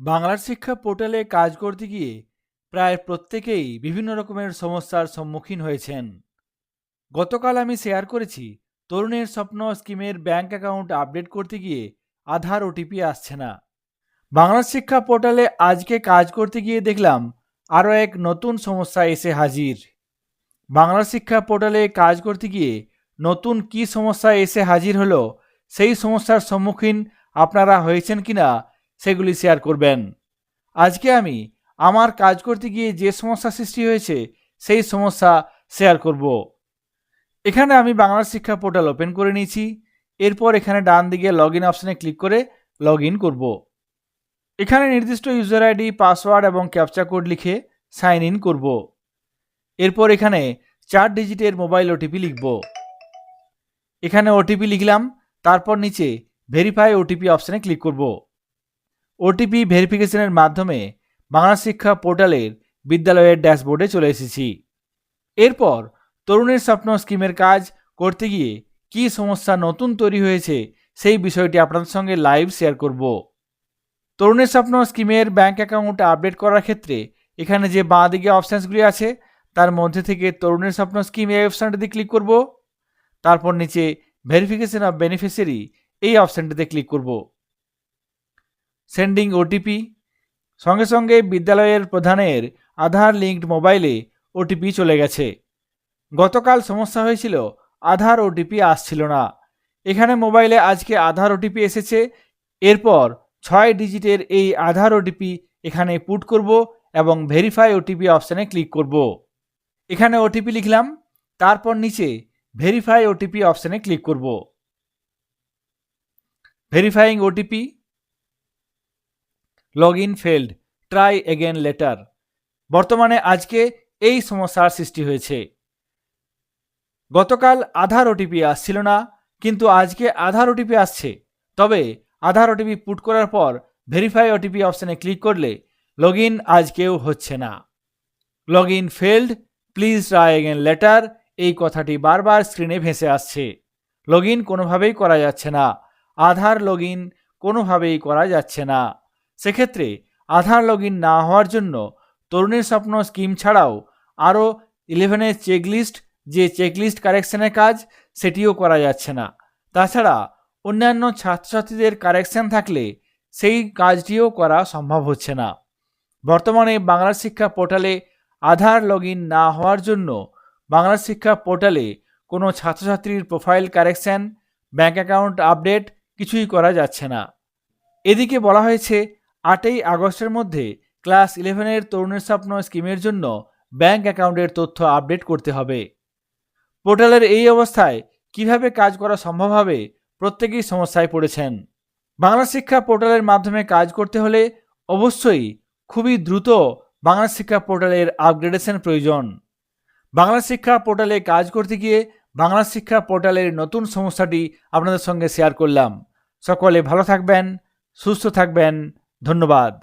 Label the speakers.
Speaker 1: বাংলার শিক্ষা পোর্টালে কাজ করতে গিয়ে প্রায় প্রত্যেকেই বিভিন্ন রকমের সমস্যার সম্মুখীন হয়েছেন। গতকাল আমি শেয়ার করেছি, তরুণের স্বপ্ন স্কিমের ব্যাংক অ্যাকাউন্ট আপডেট করতে গিয়ে আধার ওটিপি আসছে না। বাংলা শিক্ষা পোর্টালে আজকে কাজ করতে গিয়ে দেখলাম আরও এক নতুন সমস্যা এসে হাজির। বাংলা শিক্ষা পোর্টালে কাজ করতে গিয়ে নতুন কি সমস্যা এসে হাজির হলো, সেই সমস্যার সম্মুখীন আপনারা হয়েছেন কিনা সেগুলি শেয়ার করবেন। আজকে আমি আমার কাজ করতে গিয়ে যে সমস্যা সৃষ্টি হয়েছে, সেই সমস্যা শেয়ার করব। এখানে আমি বাংলা শিক্ষা পোর্টাল ওপেন করে নিয়েছি। এরপর এখানে ডান দিকে লগ ইন অপশানে ক্লিক করে লগ ইন করব। এখানে নির্দিষ্ট ইউজার আইডি পাসওয়ার্ড এবং ক্যাপচা কোড লিখে সাইন ইন করব। এরপর এখানে চার ডিজিটের মোবাইল ওটিপি লিখব। এখানে ওটিপি লিখলাম, তারপর নিচে ভেরিফাই ওটিপি অপশানে ক্লিক করব। ওটিপি ভেরিফিকেশনের মাধ্যমে বাংলা শিক্ষা পোর্টালের বিদ্যালয়ের ড্যাশবোর্ডে চলে এসেছি। এরপর তরুণের স্বপ্ন স্কিমের কাজ করতে গিয়ে কী সমস্যা নতুন তৈরি হয়েছে সেই বিষয়টি আপনাদের সঙ্গে লাইভ শেয়ার করব। তরুণের স্বপ্ন স্কিমের ব্যাংক অ্যাকাউন্ট আপডেট করার ক্ষেত্রে এখানে যে বাঁ দিকে অপশানসগুলি আছে, তার মধ্যে থেকে তরুণের স্বপ্ন স্কিম এই অপশানটিতে ক্লিক করব। তারপর নিচে ভেরিফিকেশন অফ বেনিফিশিয়ারি এই অপশানটিতে ক্লিক করব। সেন্ডিং ওটিপি সঙ্গে সঙ্গে বিদ্যালয়ের প্রধানের আধার লিঙ্কড মোবাইলে ওটিপি চলে গেছে। গতকাল সমস্যা হয়েছিল, আধার ওটিপি আসছিল না। এখানে মোবাইলে আজকে আধার ওটিপি এসেছে। এরপর ছয় ডিজিটের এই আধার ওটিপি এখানে পুট করব এবং ভেরিফাই ওটিপি অপশানে ক্লিক করব। এখানে ওটিপি লিখলাম, তারপর নিচে ভেরিফাই ওটিপি অপশানে ক্লিক করব। Verifying OTP log in failed try again later বর্তমানে আজকে এই সমস্যার সৃষ্টি হয়েছে। গতকাল আধার ওটিপি আসছিল না, কিন্তু আজকে আধার ওটিপি আসছে। তবে আধার ওটিপি পুট করার পর ভেরিফাই ওটিপি অপশানে ক্লিক করলে লগ ইন আজকেও হচ্ছে না। Log in failed please try again later এই কথাটি বারবার স্ক্রিনে ভেসে আসছে। লগ ইন কোনোভাবেই করা যাচ্ছে না। আধার লগ ইন কোনোভাবেই করা যাচ্ছে না। সেক্ষেত্রে আধার লগ না হওয়ার জন্য তরুণের স্বপ্ন স্কিম ছাড়াও আরও ইলেভেনের চেকলিস্ট যে চেকলিস্ট কারেকশনের কাজ, সেটিও করা যাচ্ছে না। তাছাড়া অন্যান্য ছাত্রছাত্রীদের কারেকশন থাকলে সেই কাজটিও করা সম্ভব হচ্ছে না। বর্তমানে বাংলা শিক্ষা পোর্টালে আধার লগ না হওয়ার জন্য বাংলা শিক্ষা পোর্টালে কোনো ছাত্রছাত্রীর profile correction bank account update কিছুই করা যাচ্ছে না। এদিকে বলা হয়েছে আটই আগস্টের মধ্যে ক্লাস ইলেভেনের তরুণের স্বপ্ন স্কিমের জন্য ব্যাঙ্ক অ্যাকাউন্টের তথ্য আপডেট করতে হবে। পোর্টালের এই অবস্থায় কীভাবে কাজ করা সম্ভব হবে প্রত্যেকেই সমস্যায় পড়েছেন। বাংলা শিক্ষা পোর্টালের মাধ্যমে কাজ করতে হলে অবশ্যই খুবই দ্রুত বাংলা শিক্ষা পোর্টালের আপগ্রেডেশন প্রয়োজন। বাংলা শিক্ষা পোর্টালে কাজ করতে গিয়ে বাংলা শিক্ষা পোর্টালের নতুন সমস্যাটি আপনাদের সঙ্গে শেয়ার করলাম। সকলে ভালো থাকবেন, সুস্থ থাকবেন ধন্যবাদ